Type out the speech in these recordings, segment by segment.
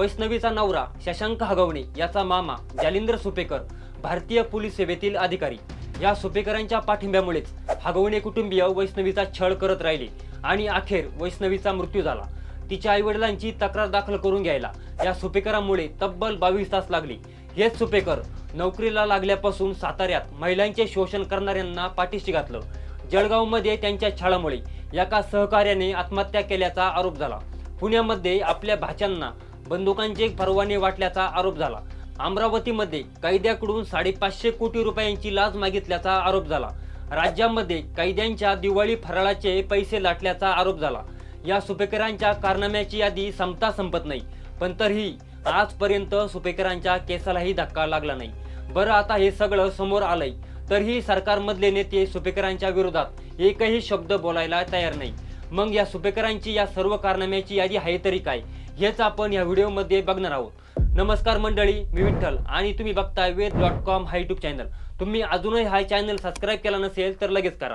वैष्णवीचा नवरा शशांक हगवणे याचा मामा जालिंदर सुपेकर भारतीय पोलीस सेवेतील अधिकारी. या सुपेकरांच्या पाठिंब्यामुळेच हगवणे कुटुंबीय वैष्णवीचा छळ करत राहिले आणि अखेर वैष्णवीचा मृत्यू झाला. तिच्या आईवडिलांची तक्रार दाखल करून घ्यायला या सुपेकरांमुळे तब्बल बावीस तास लागले. हेच सुपेकर नोकरीला लागल्यापासून साताऱ्यात महिलांचे शोषण करणाऱ्यांना पाठीशी घातलं. जळगावमध्ये त्यांच्या छळामुळे एका सहकार्याने आत्महत्या केल्याचा आरोप झाला. पुण्यामध्ये आपल्या भाच्यांना बंदुकांचे परवाने वाटल्याचा आरोप झाला. अमरावतीमध्ये कैद्याकडून साडेपाचशे कोटी रुपयांची लाच मागितल्याचा आरोप झाला. राज्यामध्ये कैद्यांच्या दिवाळी फराळाचे पैसे लाटल्याचा आरोप झाला. या सुपेकरांच्या कारनाम्याची यादी संपता संपत नाही. पण तरीही आजपर्यंत सुपेकरांच्या केसालाही धक्का लागला नाही. बरं आता हे सगळं समोर आलंय. तरीही सरकारमधले नेते सुपेकरांच्या विरोधात एकही शब्द बोलायला तयार नाही. मग या सुपेकरांची या सर्व कारनाम्याची यादी आहे तरी काय? हेच आपण या व्हिडिओमध्ये बघणार आहोत. नमस्कार मंडळी मी विठ्ठल आणि तुम्ही बघताय वेद डॉट कॉम हा यूट्यूब चॅनल तुम्ही अजूनही हा चॅनल सबस्क्राईब केला नसेल तर लगेच करा.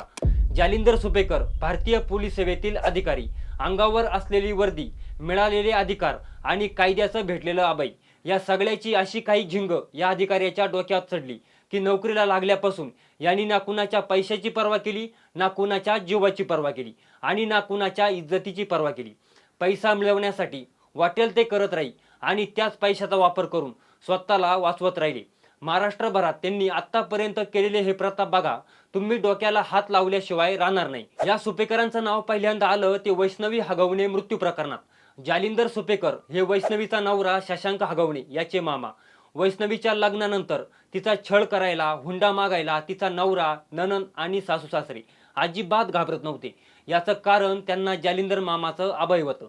जालिंदर सुपेकर भारतीय पोलीस सेवेतील अधिकारी. अंगावर असलेली वर्दी मिळालेले अधिकार आणि कायद्याचं भेटलेलं अभय. या सगळ्याची अशी काही झिंग या अधिकाऱ्याच्या डोक्यात चढली की नोकरीला लागल्यापासून यांनी ना कुणाच्या पैशाची पर्वा केली ना कुणाच्या जीवाची पर्वा केली आणि ना कुणाच्या इज्जतीची पर्वा केली. पैसा मिळवण्यासाठी वाटेल ते करत राही आणि त्याच पैशाचा वापर करून स्वतःला वाचवत राहिले. महाराष्ट्रभरात त्यांनी आतापर्यंत केलेले हे प्रताप बघा तुम्ही डोक्याला हात लावल्याशिवाय राहणार नाही. या सुपेकरांचं नाव पहिल्यांदा आलं ते वैष्णवी हगवणे मृत्यू प्रकरणात. जालिंदर सुपेकर हे वैष्णवीचा नवरा शशांक हगवणे याचे मामा. वैष्णवीच्या लग्नानंतर तिचा छळ करायला हुंडा मागायला तिचा नवरा ननन आणि सासू सासरे अजिबात घाबरत नव्हते. याचं कारण त्यांना जालिंदर मामाचं अभय होतं.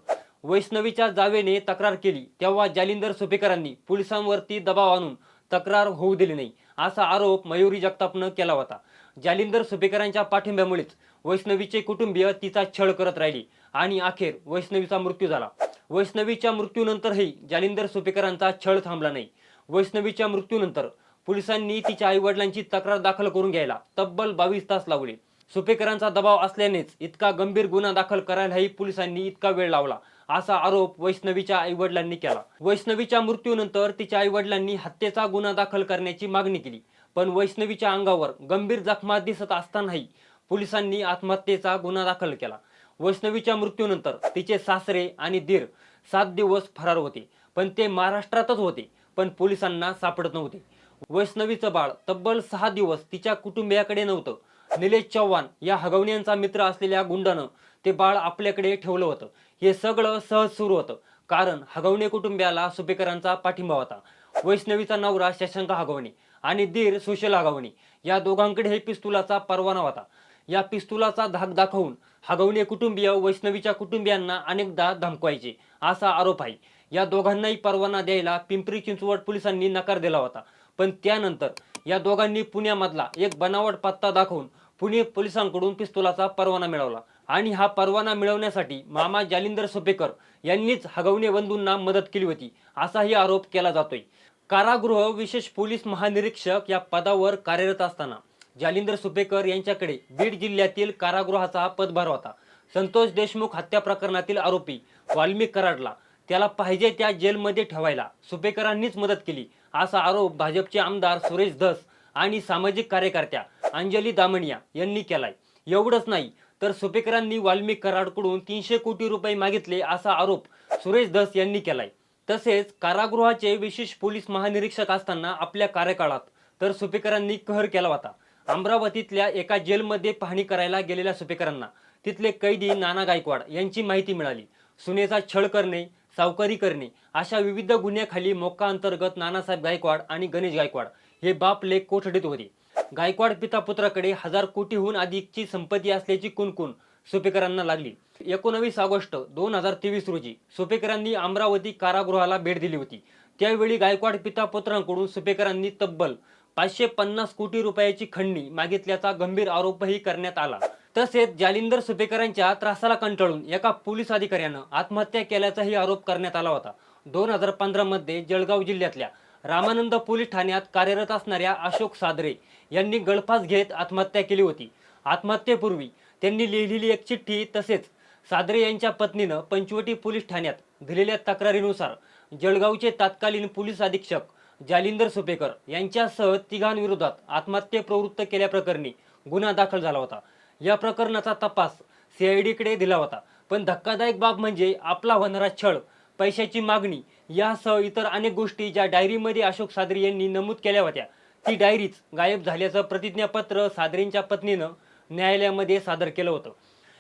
वैष्णवीच्या जावेने तक्रार केली. तेव्हा जालिंदर सुपेकरांनी पोलिसांवरती दबाव आणून तक्रार होऊ दिली नाही असा आरोप मयुरी जगतापनं केला होता. जालिंदर सुपेकरांच्या पाठिंब्यामुळेच वैष्णवीचे कुटुंबीय तिचा छळ करत राहिली आणि अखेर वैष्णवीचा मृत्यू झाला. वैष्णवीच्या मृत्यूनंतरही जालिंदर सुपेकरांचा छळ थांबला नाही. वैष्णवीच्या मृत्यूनंतर पोलिसांनी तिच्या आईवडिलांची तक्रार दाखल करून घ्यायला तब्बल बावीस तास लावले. सुपेकरांचा दबाव असल्यानेच इतका गंभीर गुन्हा दाखल करायलाही पोलिसांनी इतका वेळ लावला. असा आरोप वैष्णवीच्या आईवडिलांनी केला. वैष्णवीच्या मृत्यूनंतर तिच्या आईवडिलांनी हत्येचा गुन्हा दाखल करण्याची मागणी केली. पण वैष्णवीच्या अंगावर गंभीर जखमा दिसत असतानाही पोलिसांनी आत्महत्येचा गुन्हा दाखल केला. वैष्णवीच्या मृत्यूनंतर तिचे सासरे आणि दीर सात दिवस फरार होते पण ते महाराष्ट्रातच होते पण पोलिसांना सापडत नव्हते. वैष्णवीचं बाळ तब्बल सहा दिवस तिच्या कुटुंबियाकडे नव्हतं. निलेश चव्हाण या हगवण्यांचा मित्र असलेल्या गुंडानं ते बाळ आपल्याकडे ठेवलं होतं. हे सगळं सहज सुरू होतं. कारण हगवणे कुटुंबियाला सुपेकरांचा पाठिंबा होता. वैष्णवीचा नवरा शशांक हगवणे आणि दीर सुशील हगवणे. या दोघांकडे हे पिस्तुलाचा परवाना होता. या पिस्तुलाचा धाक दाखवून हगवणे कुटुंबीय वैष्णवीच्या कुटुंबियांना अनेकदा धमकवायचे असा आरोप आहे. या दोघांनाही परवाना द्यायला पिंपरी चिंचवड पोलिसांनी नकार दिला होता. पण त्यानंतर या दोघांनी पुण्यामधला एक बनावट पत्ता दाखवून पुणे पोलिसांकडून पिस्तुलाचा परवाना मिळवला. आणि हा परवाना मिळवण्यासाठी मामा जालिंदर सोपेकर यांनीच हगवणे बंधूंना मदत केली होती असाही आरोप केला जातोय. कारागृह विशेष पोलीस महानिरीक्षक या पदावर कार्यरत असताना जालिंदर सुपेकर यांच्याकडे बीड जिल्ह्यातील कारागृहाचा पदभार होता. संतोष देशमुख हत्या प्रकरणातील आरोपी वाल्मिक कराडला त्याला पाहिजे त्या जेलमध्ये ठेवायला सुपेकरांनीच मदत केली असा आरोप भाजपचे आमदार सुरेश धस आणि सामाजिक कार्यकर्त्या अंजली दामणिया यांनी केलाय. एवढंच नाही तर सुपेकरांनी वाल्मिक कराडकडून तीनशे कोटी रुपये मागितले असा आरोप सुरेश धस यांनी केलाय. तसेच कारागृहाचे विशेष पोलीस महानिरीक्षक असताना आपल्या कार्यकाळात तर सुपेकरांनी कहर केला होता. अमरावतीतल्या एका जेलमध्ये पाहणी करायला गेलेल्या सुपेकरांना तिथले कैदी नाना गायकवाड यांची माहिती मिळाली. सुनेचा छळ करणे सावकारी करणे अशा विविध गुन्ह्याखाली मोक्का अंतर्गत नानासाहेब गायकवाड आणि गणेश गायकवाड हे बापले कोठडीत होते. गायकवाड पिता पुत्राकडे हजार कोटीहून अधिकची संपत्ती असल्याची कुणकुण सुपेकरांना लागली. एकोणवीस ऑगस्ट दोन हजार तेवीस रोजी सुपेकरांनी अमरावती कारागृहाला भेट दिली होती. त्यावेळी गायकवाड पिता पुत्रांकडून सुपेकरांनी तब्बल पाचशे पन्नास कोटी रुपयाची खंडणी मागितल्याचा गंभीर आरोपही करण्यात आला. तसेच जालिंदर सुपेकरांच्या त्रासाला कंटाळून एका पोलीस अधिकाऱ्यानं आत्महत्या केल्याचाही आरोप करण्यात आला होता. दोन हजार पंधरामध्ये जळगाव जिल्ह्यातल्या रामानंद पोलीस ठाण्यात कार्यरत असणाऱ्या अशोक सादरे यांनी गळफास घेत आत्महत्या केली होती. आत्महत्येपूर्वी त्यांनी लिहिलेली एक चिठ्ठी तसेच सादरे यांच्या पत्नीनं पंचवटी पोलीस ठाण्यात दिलेल्या तक्रारीनुसार जळगावचे तत्कालीन पोलीस अधीक्षक जालिंदर सुपेकर यांच्यासह तिघांविरोधात आत्महत्ये प्रवृत्त केल्याप्रकरणी गुन्हा दाखल झाला होता. या प्रकरणाचा तपास सीआयडीकडे दिला होता. पण धक्कादायक बाब म्हणजे आपला होणारा छळ पैशाची मागणी यासह इतर अनेक गोष्टी ज्या डायरीमध्ये अशोक सादरी यांनी नमूद केल्या होत्या. ती डायरीच गायब झाल्याचं प्रतिज्ञापत्र सादरींच्या पत्नीनं न्यायालयामध्ये सादर केलं होतं.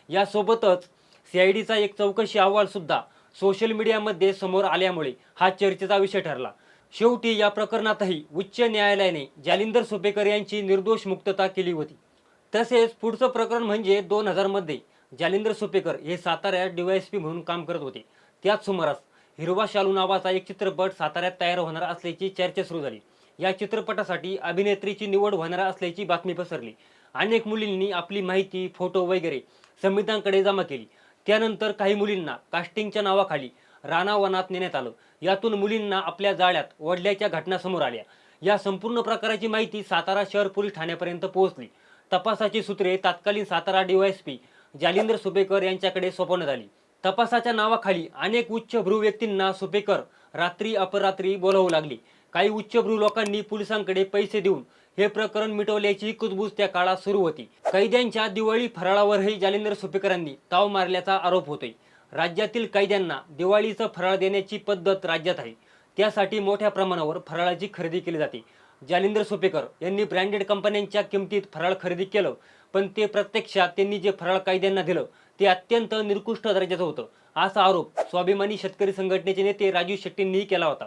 यासोबतच सीआयडीचा एक चौकशी अहवाल सुद्धा सोशल मीडियामध्ये समोर आल्यामुळे हा चर्चेचा विषय ठरला. शेवटी या प्रकरणातही उच्च न्यायालयाने जालिंदर सुपेकर यांची निर्दोष मुक्तता केली होती. तसेच पुढचं प्रकरण म्हणजे दोन हजारमध्ये जालिंदर सुपेकर हे साताऱ्यात डीवायएसपी म्हणून काम करत होते. त्याच सुमारास हिरवा शालू नावाचा एक चित्रपट साताऱ्यात तयार होणार असल्याची चर्चा सुरू झाली. या चित्रपटासाठी अभिनेत्रीची निवड होणार असल्याची बातमी पसरली. अनेक मुलींनी आपली माहिती फोटो वगैरे संविधानकडे जमा केली. त्यानंतर काही मुलींना कास्टिंगच्या नावाखाली रानावनात नेण्यात आलं. यातून मुलींना आपल्या जाळ्यात ओढल्याच्या घटना समोर आल्या. या संपूर्ण प्रकाराची माहिती सातारा शहर पोलीस ठाण्यापर्यंत पोहोचली. तपासाची सूत्रे तत्कालीन सातारा डीवायएसपी जालिंदर सुपेकर यांच्याकडे सोपवण्यात आली. तपासाच्या नावाखाली अनेक उच्चभ्रू व्यक्तींना सुपेकर रात्री अपरात्री बोलावू लागली. काही उच्चभ्रू लोकांनी पोलिसांकडे पैसे देऊन हे प्रकरण मिटवल्याची कुजबूज त्या काळात सुरू होती. कैद्यांच्या दिवाळी फराळावरही जालिंदर सुपेकरांनी ताव मारल्याचा आरोप होतोय. राज्यातील कैद्यांना दिवाळीचं फराळ देण्याची पद्धत राज्यात आहे. त्यासाठी मोठ्या प्रमाणावर फराळाची खरेदी केली जाते. जालिंदर सुपेकर यांनी ब्रँडेड कंपन्यांच्या किमतीत फराळ खरेदी केलं पण ते प्रत्यक्षात त्यांनी जे फराळ कैद्यांना दिलं ते अत्यंत निकृष्ट दर्जाचं होतं. असा आरोप स्वाभिमानी शेतकरी संघटनेचे नेते राजू शेट्टींनीही केला होता.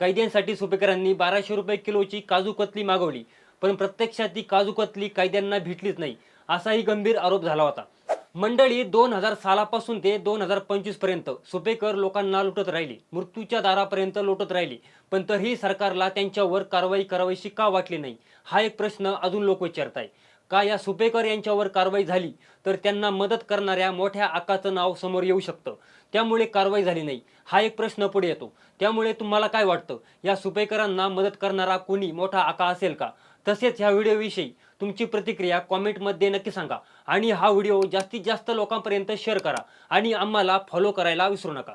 कैद्यांसाठी सुपेकरांनी बाराशे रुपये किलोची काजू कतली मागवली पण प्रत्यक्षात ती काजू कतली कैद्यांना भेटलीच नाही असाही गंभीर आरोप झाला होता. मंडळी दोन हजार सालापासून ते दोन हजार पंचवीसपर्यंत सुपेकर लोकांना लुटत राहिली मृत्यूच्या दारापर्यंत लुटत राहिली पण तरीही सरकारला त्यांच्यावर कारवाई करावीशी का वाटली नाही हा एक प्रश्न अजून लोक विचारताय का या सुपेकर यांच्यावर कारवाई झाली तर त्यांना मदत करणाऱ्या मोठ्या आकाचं नाव समोर येऊ शकतं. त्यामुळे कारवाई झाली नाही. हा एक प्रश्न पुढे येतो. त्यामुळे तुम्हाला काय वाटतं? या सुपेकरांना मदत करणारा कोणी मोठा आका असेल का? तसेच ह्या व्हिडिओविषयी तुमची प्रतिक्रिया कॉमेंटमध्ये नक्की सांगा. आणि हा व्हिडिओ जास्तीत जास्त लोकांपर्यंत शेअर करा. आणि आम्हाला फॉलो करायला विसरू नका.